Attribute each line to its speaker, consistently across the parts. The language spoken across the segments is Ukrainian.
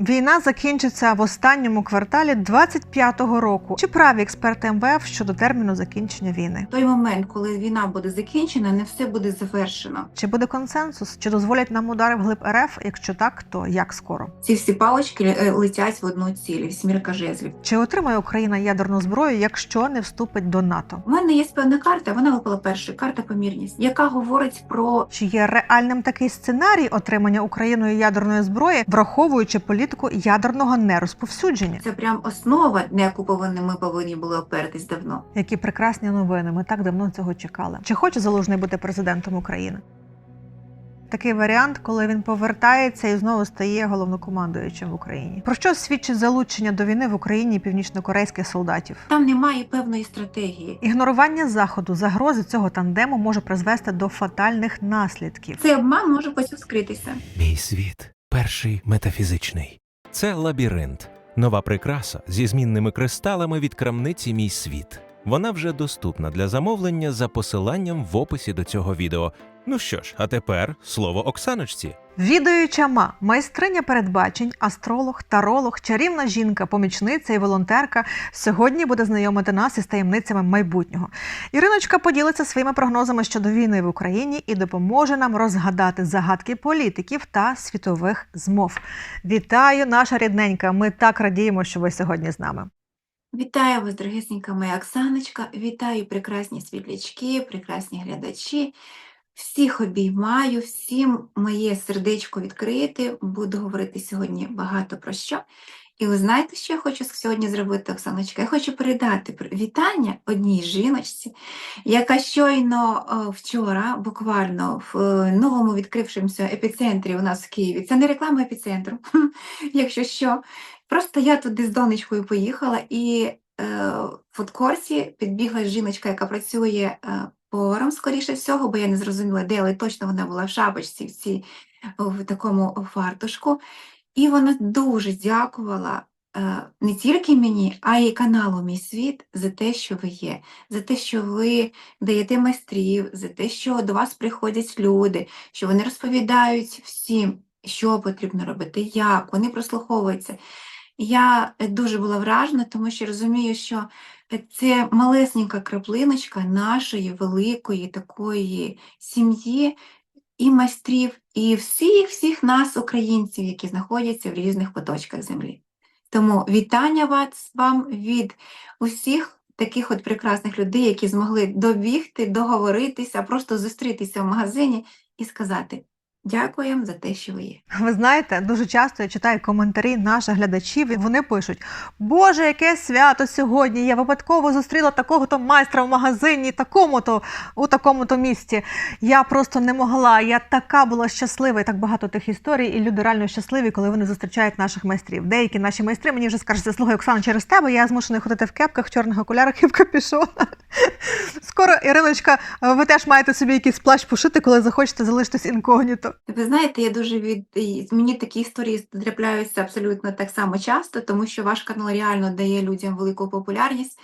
Speaker 1: Війна закінчиться в останньому кварталі 25-го року. Чи праві експерти МВФ щодо терміну закінчення війни?
Speaker 2: Той момент, коли війна буде закінчена, не все буде завершено.
Speaker 1: Чи буде консенсус? Чи дозволять нам удари вглиб РФ? Якщо так, то як скоро?
Speaker 2: Ці всі палочки е, летять в одну ціль, вісьмірка жезлів.
Speaker 1: Чи отримає Україна ядерну зброю, якщо не вступить до НАТО?
Speaker 2: У мене є певна карта, вона випала першою, карта помірність, яка говорить про
Speaker 1: Чи є реальним такий сценарій отримання Україною ядерної зброї, враховуючи політику ядерного нерозповсюдження?
Speaker 2: це прям основа, на яку повинні ми повинні були опертись давно.
Speaker 1: Які прекрасні новини. Ми так давно цього чекали. Чи хоче залужний бути президентом України? Такий варіант, коли він повертається і знову стає головнокомандуючим в Україні. Про що свідчить залучення до війни в Україні північнокорейських солдатів?
Speaker 2: Там немає певної стратегії.
Speaker 1: Ігнорування заходу загрози цього тандему може призвести до фатальних наслідків.
Speaker 2: Цей обман може потім скритися.
Speaker 3: Мій світ перший метафізичний. Це лабіринт, нова прикраса зі змінними кристалами від крамниці Мій світ. Вона вже доступна для замовлення за посиланням в описі до цього відео. Ну що ж, а тепер слово Оксаночці.
Speaker 1: Відуюча ма, майстриня передбачень, астролог, таролог, чарівна жінка, помічниця і волонтерка сьогодні буде знайомити нас із таємницями майбутнього. Іриночка поділиться своїми прогнозами щодо війни в Україні і допоможе нам розгадати загадки політиків та світових змов. Вітаю, наша рідненька! Ми так радіємо, що ви сьогодні з нами.
Speaker 2: Вітаю вас, дорогесенька моя Оксаночка. Вітаю прекрасні світлячки, прекрасні глядачі. Всіх обіймаю, всім моє сердечко відкрите. Буду говорити сьогодні багато про що. І ви знаєте, що я хочу сьогодні зробити, Оксаночка? Я хочу передати вітання одній жіночці, яка щойно е, вчора, буквально в е, новому відкрившомуся епіцентрі у нас в Києві. Це не реклама епіцентру, якщо що. Просто я туди з донечкою поїхала, і е, в фудкорсі підбігла жіночка, яка працює поваром, скоріше всього, бо я не зрозуміла, де, але точно вона була в шапочці, в, цій, в такому фартушку. І вона дуже дякувала е, не тільки мені, а й каналу Мій світ за те, що ви є, за те, що ви даєте майстрів, за те, що до вас приходять люди, що вони розповідають всім, що потрібно робити, як, вони прослуховуються. Я дуже була вражена, тому що розумію, що це малесенька краплиночка нашої великої такої сім'ї і майстрів, і всіх всіх нас, українців, які знаходяться в різних куточках землі. Тому вітання вас вам від усіх таких от прекрасних людей, які змогли добігти, договоритися, просто зустрітися в магазині і сказати дякуємо за те, що ви є.
Speaker 1: Ви знаєте, дуже часто я читаю коментарі наших глядачів, і вони пишуть: Боже, яке свято сьогодні! Я випадково зустріла такого-то майстра в магазині, такому-то у такому-то місці. Я просто не могла. Я така була щаслива, і так багато тих історій, і люди реально щасливі, коли вони зустрічають наших майстрів. Деякі наші майстри мені вже скажуть, слухай, Оксана, через тебе я змушений ходити в кепках, в чорних окулярах і в капюшонах. Скоро, Іриночка, ви теж маєте собі якийсь плащ пошити, коли захочете залишитись інкогніто.
Speaker 2: Ви знаєте, я дуже від мені такі історії трапляються абсолютно так само часто, тому що ваш канал реально дає людям велику популярність.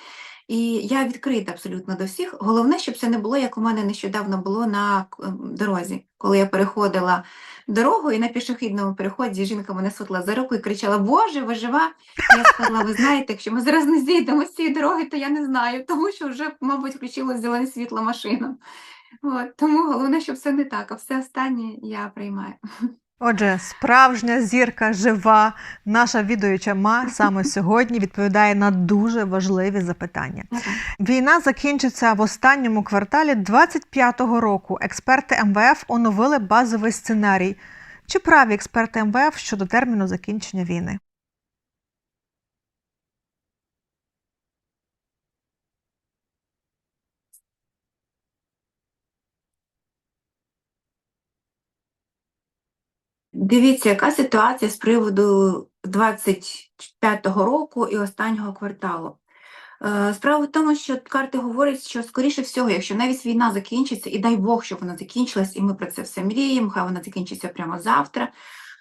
Speaker 2: І я відкрита абсолютно до всіх. Головне, щоб це не було, як у мене нещодавно було на ем, дорозі, коли я переходила дорогу, і на пішохідному переході жінка мене схватила за руку і кричала: Боже, ви жива! Я сказала: ви знаєте, якщо ми зараз не зійдемо з цієї дороги, то я не знаю, тому що вже, мабуть, включилось зелене світло машина. От, тому головне, щоб все не так, а все останнє я приймаю.
Speaker 1: Отже, справжня зірка жива, наша відуюча ма саме сьогодні відповідає на дуже важливі запитання. Війна закінчиться в останньому кварталі 25-го року. Експерти МВФ оновили базовий сценарій. Чи праві експерти МВФ щодо терміну закінчення війни?
Speaker 2: Дивіться, яка ситуація з приводу 25-го року і останнього кварталу. Е, Справа в тому, що карти говорять, що скоріше всього, якщо навіть війна закінчиться, і дай Бог, щоб вона закінчилась, і ми про це все мріємо, хай вона закінчиться прямо завтра.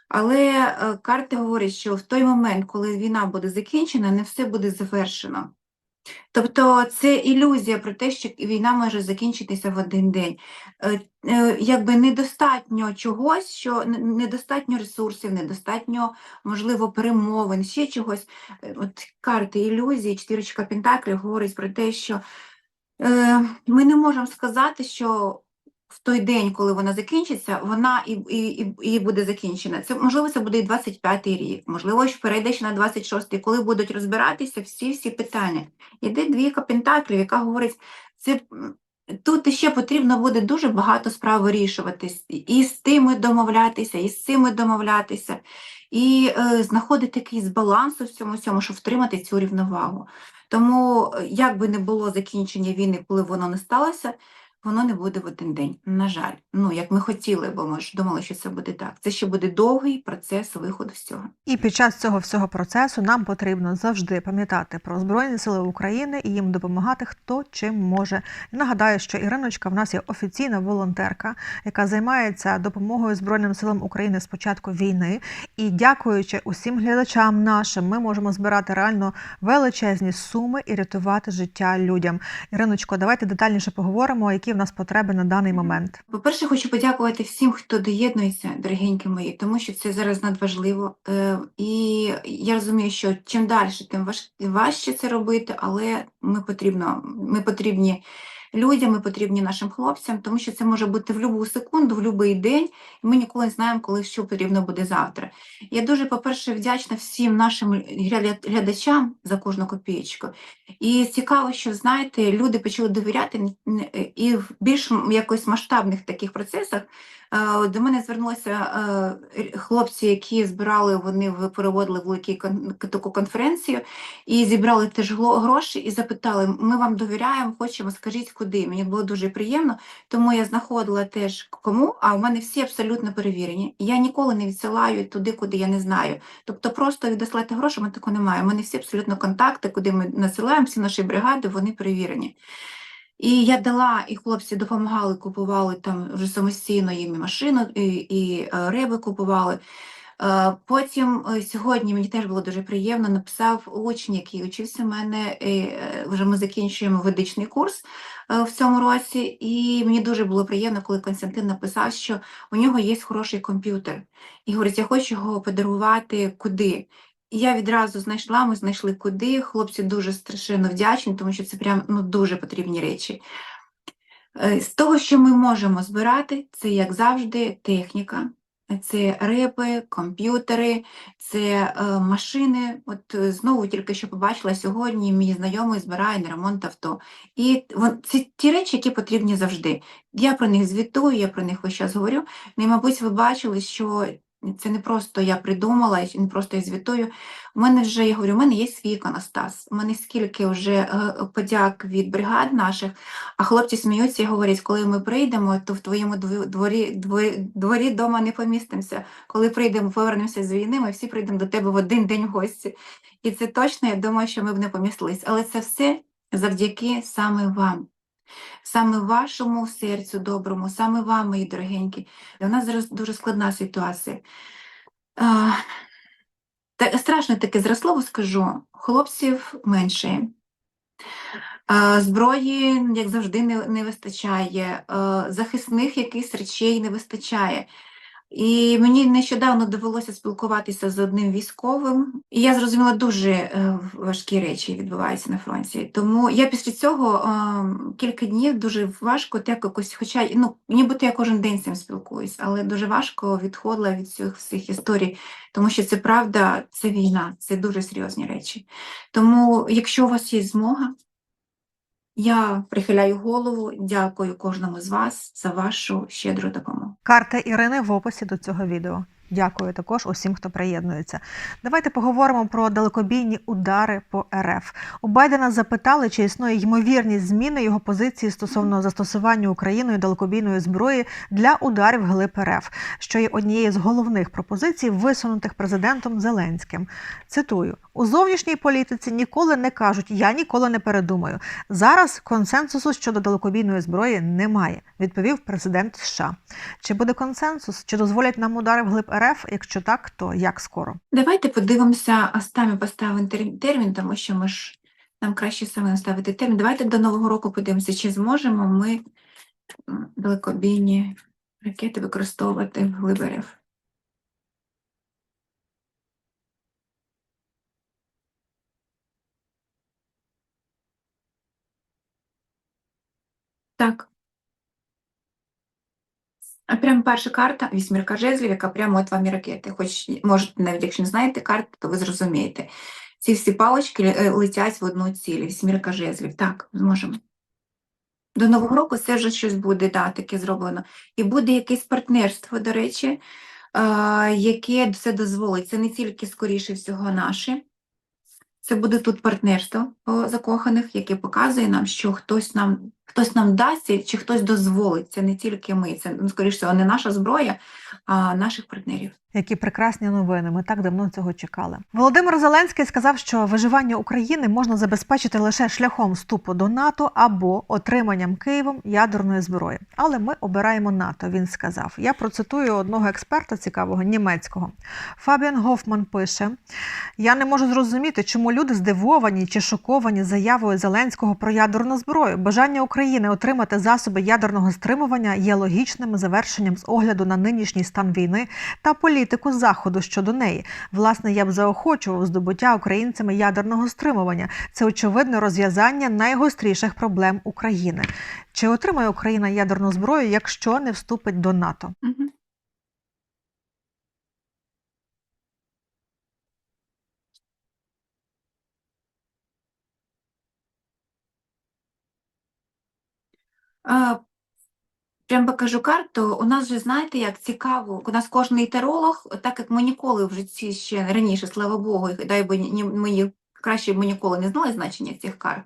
Speaker 2: Але е, карти говорять, що в той момент, коли війна буде закінчена, не все буде завершено. Тобто це ілюзія про те, що війна може закінчитися в один день. Е, е, Якби недостатньо чогось, що недостатньо ресурсів, недостатньо, можливо, перемовин, ще чогось. Е, От карти ілюзії, четвірочка Пентаклів говорить про те, що ми не можемо сказати, що в той день, коли вона закінчиться, вона і, і, і, буде закінчена. Це можливо, це буде і 25-й рік, можливо, що перейде ще на 26-й, коли будуть розбиратися всі всі питання. Іде двійка пентаклів, яка говорить, це тут ще потрібно буде дуже багато справ вирішуватись, і з тими домовлятися, і з цими домовлятися, і е, знаходити якийсь баланс у всьому цьому, щоб втримати цю рівновагу. Тому, е, як би не було закінчення війни, коли воно не сталося, воно не буде в один день. На жаль, ну як ми хотіли, бо ми ж думали, що це буде так. Це ще буде довгий процес виходу з цього.
Speaker 1: І під час цього всього процесу нам потрібно завжди пам'ятати про Збройні Сили України і їм допомагати хто чим може. Нагадаю, що Іриночка в нас є офіційна волонтерка, яка займається допомогою Збройним силам України з початку війни. І дякуючи усім глядачам нашим, ми можемо збирати реально величезні суми і рятувати життя людям. Іриночко, давайте детальніше поговоримо, які в нас потреби на даний момент.
Speaker 2: По-перше, хочу подякувати всім, хто доєднується, дорогенькі мої, тому що це зараз надважливо. Е, І я розумію, що чим далі, тим важ- важче це робити, але ми, потрібно, ми потрібні людям, ми потрібні нашим хлопцям, тому що це може бути в будь-яку секунду, в будь-який день, і ми ніколи не знаємо, коли що потрібно буде завтра. Я дуже, по-перше, вдячна всім нашим гля- глядачам за кожну копієчку. І цікаво, що знаєте, люди почали довіряти і в більш якось масштабних таких процесах. Е, До мене звернулися е, хлопці, які збирали, вони в- переводили велику таку конференцію і зібрали теж гроші і запитали: ми вам довіряємо, хочемо, скажіть куди. Мені було дуже приємно, тому я знаходила теж кому, а у мене всі абсолютно перевірені. Я ніколи не відсилаю туди, куди я не знаю. Тобто просто відослати гроші, ми такого немає. У мене всі абсолютно контакти, куди ми насилаємо, всі наші бригади, вони перевірені. І я дала, і хлопці допомагали, купували там вже самостійно їм і машину, і, і е, риби купували. Е, Потім е, сьогодні мені теж було дуже приємно, написав учень, який учився в мене, вже ми закінчуємо ведичний курс в цьому році, і мені дуже було приємно, коли Константин написав, що у нього є хороший комп'ютер. І говорить, я хочу його подарувати куди. Я відразу знайшла, ми знайшли куди. Хлопці дуже страшенно вдячні, тому що це прям ну, дуже потрібні речі. Е, З того, що ми можемо збирати, це, як завжди, техніка. Це репи, комп'ютери, це е, машини. От е, знову тільки що побачила сьогодні, мій знайомий збирає на ремонт авто. І вон- це ті речі, які потрібні завжди. Я про них звітую, я про них весь час говорю. Ну, і, мабуть, ви бачили, що це не просто я придумала, і не просто я звітую. У мене вже, я говорю, у мене є свій іконостас. У мене скільки вже е, подяк від бригад наших, а хлопці сміються і говорять, коли ми прийдемо, то в твоєму дворі, дворі, дворі дома не помістимося. Коли прийдемо, повернемося з війни, ми всі прийдемо до тебе в один день в гості. І це точно, я думаю, що ми б не помістились. Але це все завдяки саме вам. Саме вашому серцю доброму, саме вам, мої дорогенькі. У нас зараз дуже складна ситуація. А, та, страшно таке зросло, скажу, хлопців менше. А, зброї, як завжди, не, не вистачає, а, захисних якихось речей не вистачає. І мені нещодавно довелося спілкуватися з одним військовим, і я зрозуміла, дуже е, важкі речі відбуваються на фронті. Тому я після цього е, кілька днів дуже важко так якось, хоча ну, нібито я кожен день цим спілкуюсь, але дуже важко відходила від цих всіх історій, тому що це правда, це війна, це дуже серйозні речі. Тому, якщо у вас є змога, я прихиляю голову, дякую кожному з вас за вашу щедру допомогу.
Speaker 1: Карта Ірини в описі до цього відео. Дякую також усім, хто приєднується. Давайте поговоримо про далекобійні удари по РФ. У Байдена запитали, чи існує ймовірність зміни його позиції стосовно застосування Україною далекобійної зброї для ударів глиб РФ, що є однією з головних пропозицій, висунутих президентом Зеленським. Цитую: у зовнішній політиці ніколи не кажуть Я ніколи не передумаю. Зараз консенсусу щодо далекобійної зброї немає, відповів президент США. Чи буде консенсус? Чи дозволять нам удари в глиб РФ? Якщо так, то як скоро?
Speaker 2: Давайте подивимося, поставимо тер- термін, тому що ми ж нам краще саме ставити термін. Давайте до Нового року подивимося, чи зможемо ми далекобійні ракети використовувати в глиб РФ. Так. А прямо перша карта, вісьмірка жезлів, яка прямо от вам і ракети. Хоч, може, навіть якщо не знаєте карти, то ви зрозумієте. Ці всі палочки е, летять в одну ціль. Вісьмірка жезлів. Так, зможемо. До Нового року це вже щось буде, да, таке зроблено. І буде якесь партнерство, до речі, яке це дозволить. Це не тільки, скоріше всього, наше. Це буде тут партнерство закоханих, яке показує нам, що хтось нам, хтось нам дасть чи хтось дозволить. Це не тільки ми, це, ну, скоріше не наша зброя, а наших партнерів.
Speaker 1: Які прекрасні новини. Ми так давно цього чекали. Володимир Зеленський сказав, що виживання України можна забезпечити лише шляхом вступу до НАТО або отриманням Києвом ядерної зброї. Але ми обираємо НАТО. Він сказав. Я процитую одного експерта цікавого німецького. Фабіан Гофман пише: Я не можу зрозуміти, чому люди здивовані чи шоковані заявою Зеленського про ядерну зброю. Бажання України отримати засоби ядерного стримування є логічним завершенням з огляду на нинішній стан війни та політику заходу щодо неї. Власне, я б заохочував здобуття українцями ядерного стримування. Це очевидне розв'язання найгостріших проблем України. Чи отримає Україна ядерну зброю, якщо не вступить до НАТО?
Speaker 2: Мгм. Прям покажу карту. У нас же, знаєте, як цікаво, у нас кожний таролог, так як ми ніколи в житті ще раніше, слава Богу, дай би ні, ми краще ми ніколи не знали значення цих карт.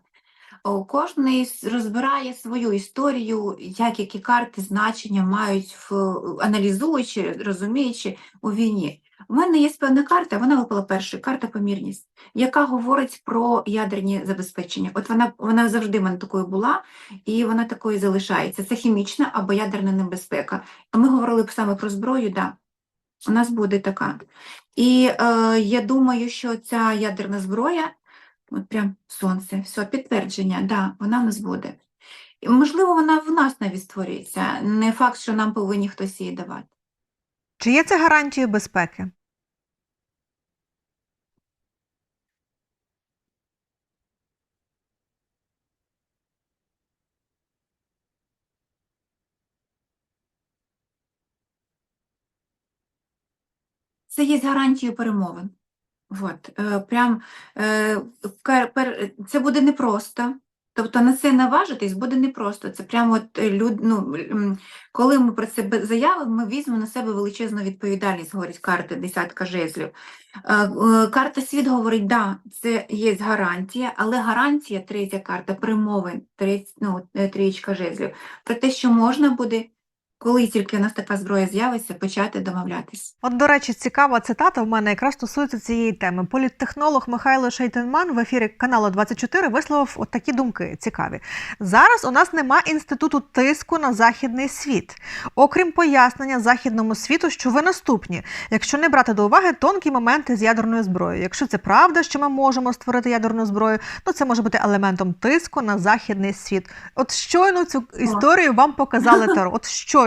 Speaker 2: Кожний розбирає свою історію, як які карти значення мають в аналізуючи, розуміючи у війні. У мене є певна карта, вона випала першою, карта помірність, яка говорить про ядерні забезпечення. От вона, вона завжди в мене такою була, і вона такою залишається. Це хімічна або ядерна небезпека. Ми говорили б саме про зброю, да. У нас буде така. І е, я думаю, що ця ядерна зброя, от прям сонце, все, підтвердження, да, вона в нас буде. Можливо, вона в нас навіть створюється. Не факт, що нам повинні хтось її давати.
Speaker 1: Чи є це гарантією безпеки?
Speaker 2: Це є гарантією перемовин. От, е, прям, е, це буде непросто. Тобто на це наважитись буде непросто. Це прямо от е, люд, ну, коли ми про це заявимо, ми візьмемо на себе величезну відповідальність, говорить карта десятка жезлів. Е, е, Карта світ говорить, да, це є гарантія, але гарантія, третя карта, перемовин, треть, ну, трієчка жезлів, про те, що можна буде, коли тільки у нас така зброя з'явиться, почати домовлятись.
Speaker 1: От, до речі, цікава цитата в мене якраз стосується цієї теми. Політтехнолог Михайло Шейтенман в ефірі каналу 24 висловив от такі думки цікаві. Зараз у нас нема інституту тиску на західний світ, окрім пояснення західному світу, що ви наступні, якщо не брати до уваги тонкі моменти з ядерною зброєю. Якщо це правда, що ми можемо створити ядерну зброю, то це може бути елементом тиску на західний світ. От щойно цю історію вам показали Таро. От щойно.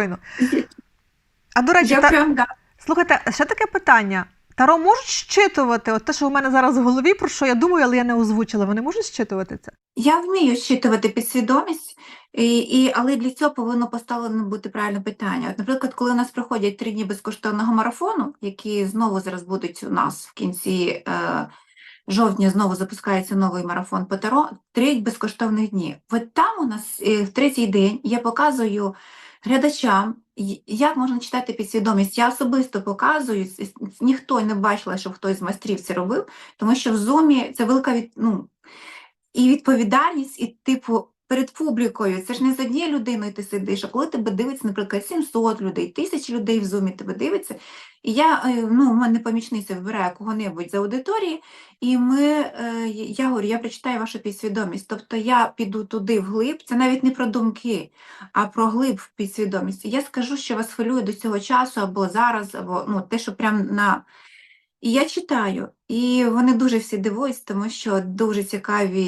Speaker 1: А до речі,
Speaker 2: Я
Speaker 1: та...
Speaker 2: прям, да,
Speaker 1: Слухайте, ще таке питання. Таро можуть щитувати от те, що у мене зараз в голові, про що я думаю, але я не озвучила. Вони можуть щитувати це?
Speaker 2: Я вмію щитувати підсвідомість, і, і, але для цього повинно поставлено бути правильне питання. От, наприклад, коли у нас проходять три дні безкоштовного марафону, які знову зараз будуть у нас в кінці е, жовтня, знову запускається новий марафон по Таро, три безкоштовних дні. От там у нас е, в третій день я показую глядачам, як можна читати підсвідомість. Я особисто показую, ніхто не бачила, що хтось з майстрів це робив, тому що в зумі це велика від, ну, і відповідальність, і типу перед публікою. Це ж не з однією людиною ти сидиш, а коли тебе дивиться, наприклад, 700 людей, тисяч людей в зумі тебе дивиться. І я, е, ну, у мене помічниця вибирає кого-небудь з аудиторії, і ми, е, я говорю, я прочитаю вашу підсвідомість. Тобто я піду туди вглиб, це навіть не про думки, а про глиб в підсвідомість. Я скажу, що вас хвилює до цього часу, або зараз, або ну, те, що прям на. І я читаю, І вони дуже всі дивуються, тому що дуже цікаві.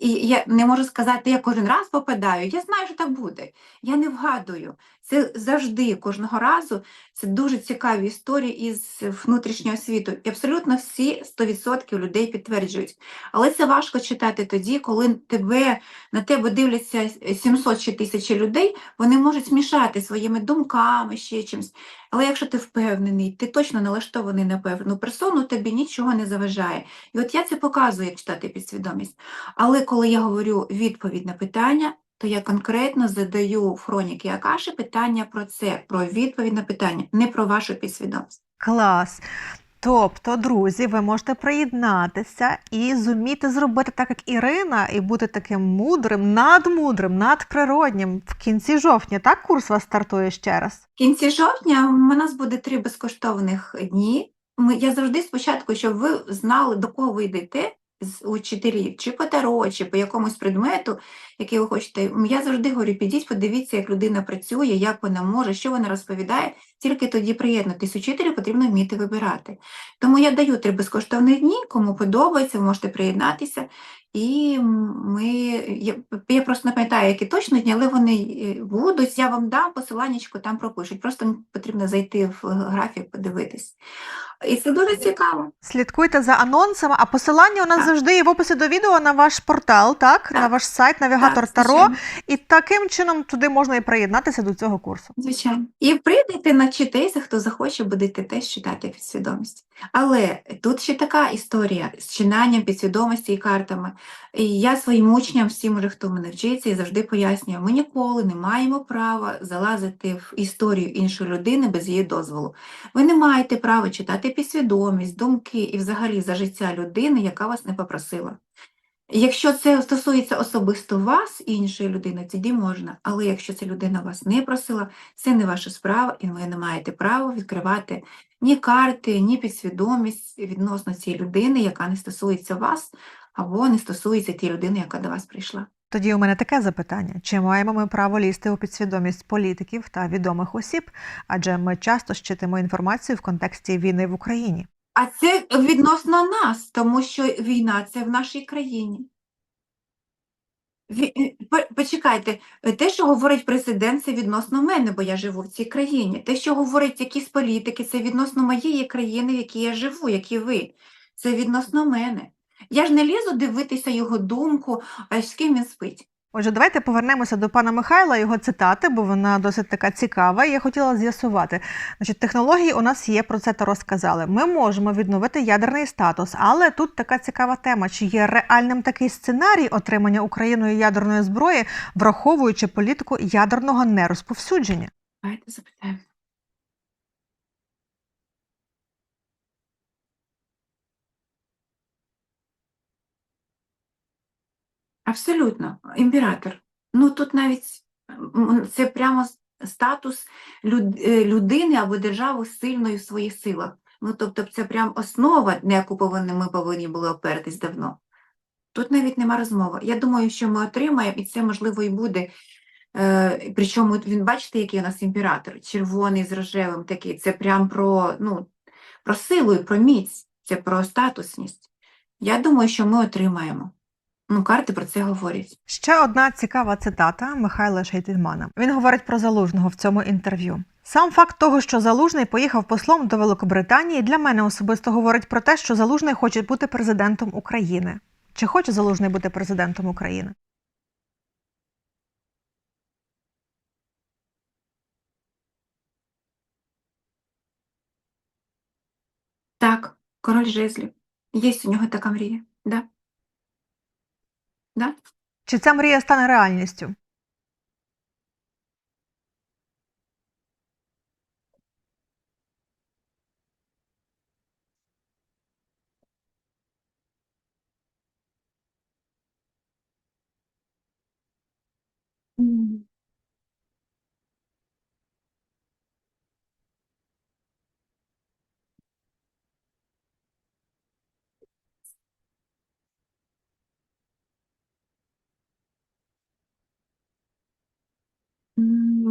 Speaker 2: І я не можу сказати, я кожен раз попадаю. Я знаю, що так буде. Я не вгадую. Це завжди кожного разу. Це дуже цікаві історії із внутрішнього світу. І абсолютно всі 100% людей підтверджують. Але це важко читати тоді, коли тебе на тебе дивляться 700 чи тисячі людей, вони можуть змішати своїми думками, ще чимось. Але якщо ти впевнений, ти точно налаштований на певну персону, тобі нічого не заважає. І от я це показую, як читати підсвідомість. Але коли я говорю відповідь на питання, то я конкретно задаю хроніки Акаші питання про це, про відповідь на питання, не про вашу підсвідомість.
Speaker 1: Клас. Тобто, друзі, ви можете приєднатися і зуміти зробити так, як Ірина, і бути таким мудрим, надмудрим, надприроднім. В кінці жовтня, так курс вас стартує ще раз?
Speaker 2: В кінці жовтня у нас буде три безкоштовних дні. Ми, я завжди спочатку, щоб ви знали, до кого ви йдете з учителів, чи по таро, чи по якомусь предмету, який ви хочете. Я завжди говорю, підіть, подивіться, як людина працює, як вона може, що вона розповідає, тільки тоді приєднатись. Учителю потрібно вміти вибирати. Тому я даю три безкоштовні дні, кому подобається, ви можете приєднатися. І ми, я, я просто не пам'ятаю, які точно дні, але вони е, будуть. Я вам дам посиланнячко, там пропишуть. Просто потрібно зайти в графік, подивитись. І це дуже цікаво.
Speaker 1: Слідкуйте за анонсами, а посилання у нас
Speaker 2: Так.
Speaker 1: завжди є в описі до відео на ваш портал, так? На ваш сайт, навігатор
Speaker 2: Так,
Speaker 1: Таро. І таким чином туди можна і приєднатися до цього курсу.
Speaker 2: Звичайно. І прийдете, навчитеся, хто захоче, будете теж читати підсвідомість. Але тут ще така історія з чинанням підсвідомості і картами. І я своїм учням, всім, уже, хто мене вчиться, і завжди пояснюю, ми ніколи не маємо права залазити в історію іншої людини без її дозволу. Ви не маєте права читати підсвідомість, думки і взагалі за життя людини, яка вас не попросила. Якщо це стосується особисто вас і іншої людини, тоді можна. Але якщо ця людина вас не просила, це не ваша справа, і ви не маєте права відкривати ні карти, ні підсвідомість відносно цієї людини, яка не стосується вас, або не стосується тієї людини, яка до вас прийшла.
Speaker 1: Тоді у мене таке запитання: чи маємо ми право лізти у підсвідомість політиків та відомих осіб? Адже ми часто щитимо інформацію в контексті війни в Україні.
Speaker 2: А це відносно нас, тому що війна це в нашій країні. Е, по- Почекайте, те, що говорить президент, це відносно мене, бо я живу в цій країні. Те, що говорять якісь політики, це відносно моєї країни, в якій я живу, як і ви. Це відносно мене. Я ж не лізу дивитися його думку, а з ким він спить.
Speaker 1: Отже, давайте повернемося до пана Михайла, його цитати, бо вона досить така цікава. І я хотіла з'ясувати. Значить, технології у нас є, про це та розказали. Ми можемо відновити ядерний статус, але тут така цікава тема: чи є реальним такий сценарій отримання Україною ядерної зброї, враховуючи політику ядерного нерозповсюдження?
Speaker 2: Давайте запитаємо. Абсолютно, імператор. Ну тут навіть це прямо статус е, людини або держави сильної в своїх силах. Ну тобто це прям основа, на яку повинні, ми повинні були опертись давно. Тут навіть нема розмови. Я думаю, що ми отримаємо, і це можливо і буде. Е, причому він, бачите, який у нас імператор, червоний з рожевим такий. Це прям про, ну, про силу і про міць, це про статусність. Я думаю, що ми отримаємо. Ну, карти про це говорять.
Speaker 1: Ще одна цікава цитата Михайла Шейтельмана. Він говорить про залужного в цьому інтерв'ю. Сам факт того, що залужний поїхав послом до Великобританії, для мене особисто говорить про те, що залужний хоче бути президентом України. Чи хоче залужний бути президентом України?
Speaker 2: Так, король жезлів. Є у нього така мрія. Да? Да?
Speaker 1: Чи ця мрія стане реальністю?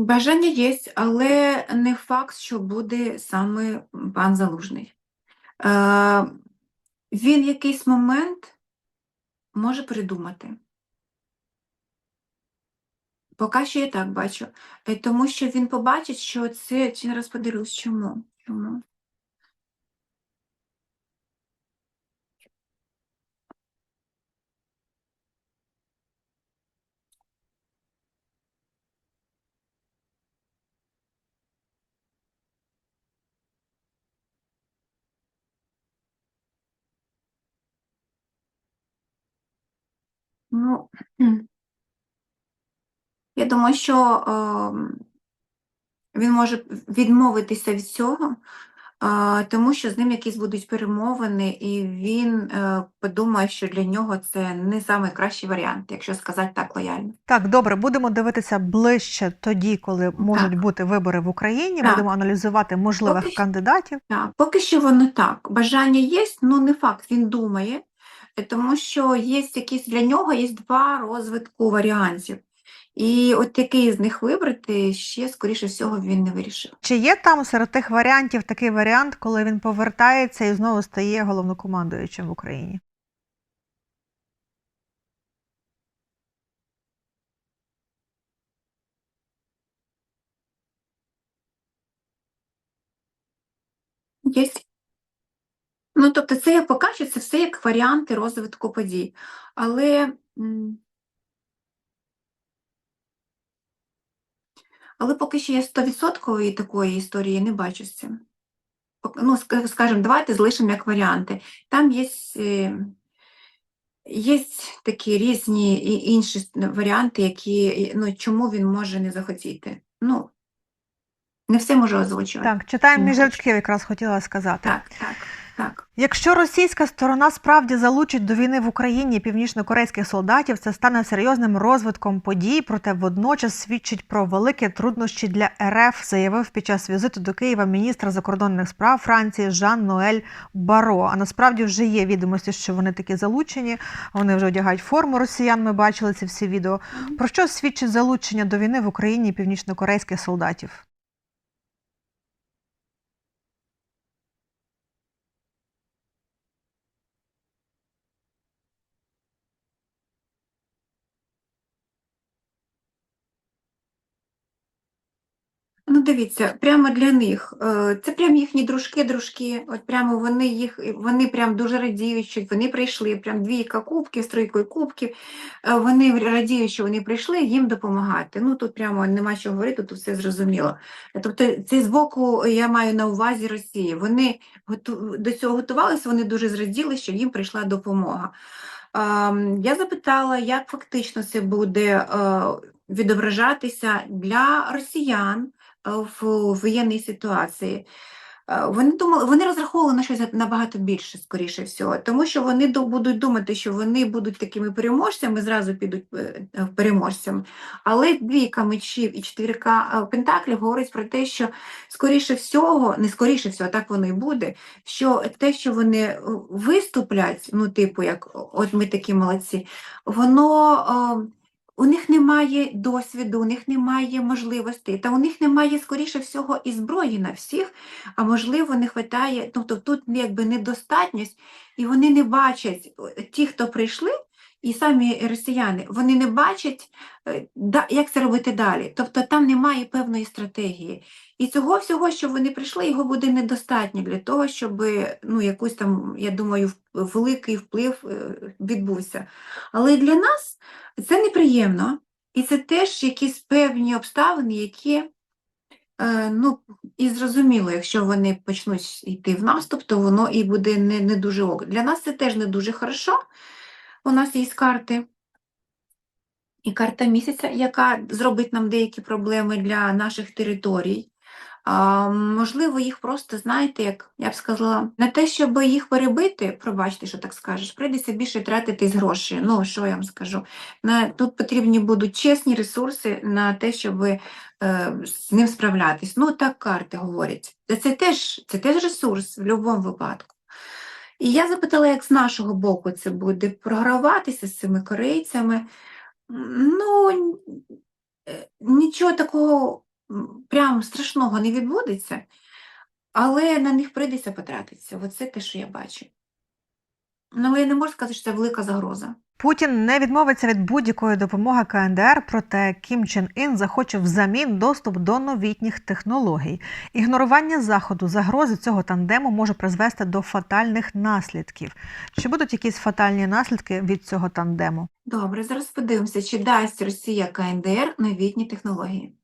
Speaker 2: Бажання є, але не факт, що буде саме пан Залужний. Е, він якийсь момент може придумати. Поки що я так бачу. Е, Тому що він побачить, що це, чи раз подивлюсь, чому? чому? Ну, я думаю, що ем, він може відмовитися від цього, а, тому що з ним якісь будуть перемовини, і він е, подумає, що для нього це не найкращий варіант, якщо сказати так лояльно.
Speaker 1: Так, добре, будемо дивитися ближче тоді, коли можуть бути вибори в Україні.
Speaker 2: Так.
Speaker 1: Будемо аналізувати можливих
Speaker 2: Поки що-
Speaker 1: кандидатів.
Speaker 2: Так, поки що воно так. Бажання є, ну не факт, він думає, е, тому що є якісь для нього є два розвитку варіантів. І от який з них вибрати, ще, скоріше всього, він не вирішив.
Speaker 1: Чи є там серед тих варіантів такий варіант, коли він повертається і знову стає головнокомандуючим в Україні?
Speaker 2: Є. Ну, тобто, це як поки що це все як варіанти розвитку подій. Але, але поки що я 100% такої історії не бачу з цим. Ну, ска- скажімо, давайте залишимо як варіанти. Там є, е, є такі різні і інші варіанти, які, ну, чому він може не захотіти. Ну, не все може озвучувати.
Speaker 1: Так, читаємо між рядків, якраз хотіла сказати.
Speaker 2: так, так. Так.
Speaker 1: Якщо російська сторона справді залучить до війни в Україні північнокорейських солдатів, це стане серйозним розвитком подій, проте водночас свідчить про великі труднощі для РФ, заявив під час візиту до Києва міністр закордонних справ Франції Жан Ноель Баро. А насправді вже є відомості, що вони такі залучені. Вони вже одягають форму росіян. Ми бачили ці всі відео. Про що свідчить залучення до війни в Україні північнокорейських солдатів?
Speaker 2: Ну, дивіться, прямо для них. е, Це прям їхні дружки-дружки. От прямо вони їх, вони прям дуже радіють, що вони прийшли. Прям двійка кубків з тройкою кубків. Е, Вони радіють, що вони прийшли їм допомагати. Ну тут прямо нема що говорити, тут все зрозуміло. Тобто, це з боку я маю на увазі Росії. Вони до цього готувалися, вони дуже зраділи, що їм прийшла допомога. Ем, Я запитала, як фактично це буде е, відображатися для росіян в воєнній ситуації. Е, Вони думали, вони розраховували на щось набагато більше, скоріше всього, тому що вони будуть думати, що вони будуть такими переможцями, зразу підуть е, е, переможцями. Але двійка мечів і четвірка е, пентаклів говорить про те, що скоріше всього, не скоріше всього, так воно і буде, що те, що вони е, виступлять, ну, типу, як от ми такі молодці, воно. У них немає досвіду, у них немає можливостей, та у них немає, скоріше всього, і зброї на всіх, а можливо, не вистачає, тобто тут якби недостатність, і вони не бачать, ті, хто прийшли, і самі росіяни, вони не бачать, е, як це робити далі. Тобто там немає певної стратегії. І цього всього, що вони прийшли, його буде недостатньо для того, щоб ну, якийсь там, я думаю, великий вплив е, відбувся. Але для нас це неприємно, і це теж якісь певні обставини, які, е, ну, і зрозуміло, якщо вони почнуть йти в наступ, то воно і буде не, не дуже ок. Для нас це теж не дуже хорошо. У нас є карти. І карта місяця, яка зробить нам деякі проблеми для наших територій. А, можливо, їх просто, знаєте, як я б сказала, на те, щоб їх перебити, пробачте, що так скажеш, прийдеться більше тратитись гроші. Ну, що я вам скажу? На, тут потрібні будуть чесні ресурси на те, щоб е, з ним справлятись. Ну, так карти говорять. Це, теж, це теж ресурс в будь-якому випадку. І я запитала, як з нашого боку це буде програватися з цими корейцями. Ну, е, нічого такого прям страшного не відбудеться, але на них прийдеться потратитися. Оце те, що я бачу. Ну, але я не можу сказати, що це велика загроза.
Speaker 1: Путін не відмовиться від будь-якої допомоги КНДР, проте Кім Чен Ін захоче взамін доступ до новітніх технологій. Ігнорування заходу загрози цього тандему може призвести до фатальних наслідків. Чи будуть якісь фатальні наслідки від цього тандему?
Speaker 2: Добре, зараз подивимося, чи дасть Росія КНДР новітні технології.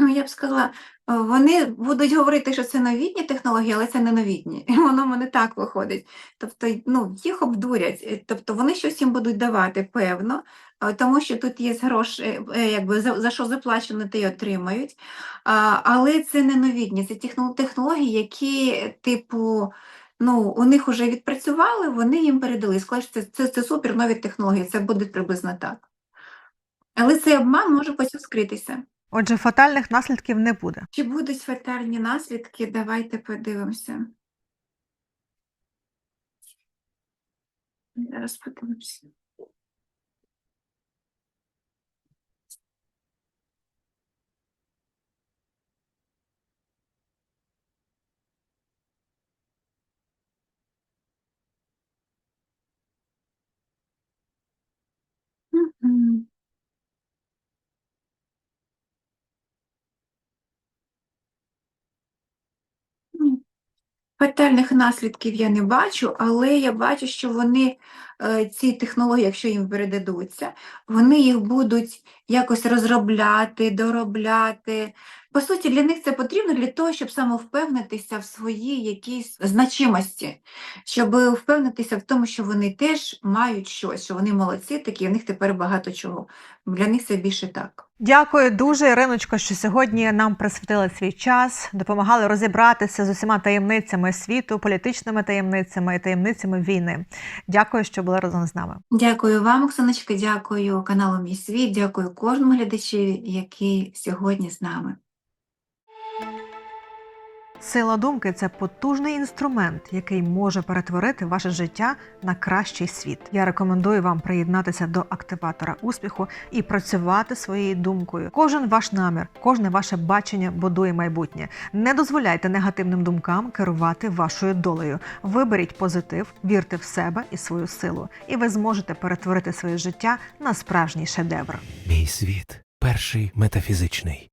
Speaker 2: Ну, я б сказала, е, вони будуть говорити, що це новітні технології, але це не новітні. І воно мене так виходить. Тобто, ну, їх обдурять. Е, Тобто вони щось їм будуть давати, певно, е, тому що тут є гроші, якби за, за що заплачено, те й отримають. А, але це не новітні, це технології, які, типу, ну, у них вже відпрацювали, вони їм передали. Сказали, що це, це, це супер нові технології, це буде приблизно так. Але цей обман може потім скритися.
Speaker 1: Отже, фатальних наслідків не буде.
Speaker 2: Чи будуть фатальні наслідки? Давайте подивимося. Зараз подивимося. Мгм. Ні. Фатальних наслідків я не бачу, але я бачу, що вони е, ці технології, якщо їм передадуться, вони їх будуть якось розробляти, доробляти. По суті, для них це потрібно для того, щоб самовпевнитися в своїй якійсь значимості, щоб впевнитися в тому, що вони теж мають щось, що вони молодці такі, у них тепер багато чого. Для них це більше так.
Speaker 1: Дякую дуже, Іриночко, що сьогодні нам присвятили свій час, допомагали розібратися з усіма таємницями світу, політичними таємницями і таємницями війни. Дякую, що були разом з нами.
Speaker 2: Дякую вам, Оксаночка, дякую каналу Мій світ, дякую кожному глядачеві, який сьогодні з нами.
Speaker 1: Сила думки це потужний інструмент, який може перетворити ваше життя на кращий світ. Я рекомендую вам приєднатися до активатора успіху і працювати своєю думкою. Кожен ваш намір, кожне ваше бачення будує майбутнє. Не дозволяйте негативним думкам керувати вашою долею. Виберіть позитив, вірте в себе і свою силу, і ви зможете перетворити своє життя на справжній шедевр.
Speaker 3: Мій світ перший метафізичний.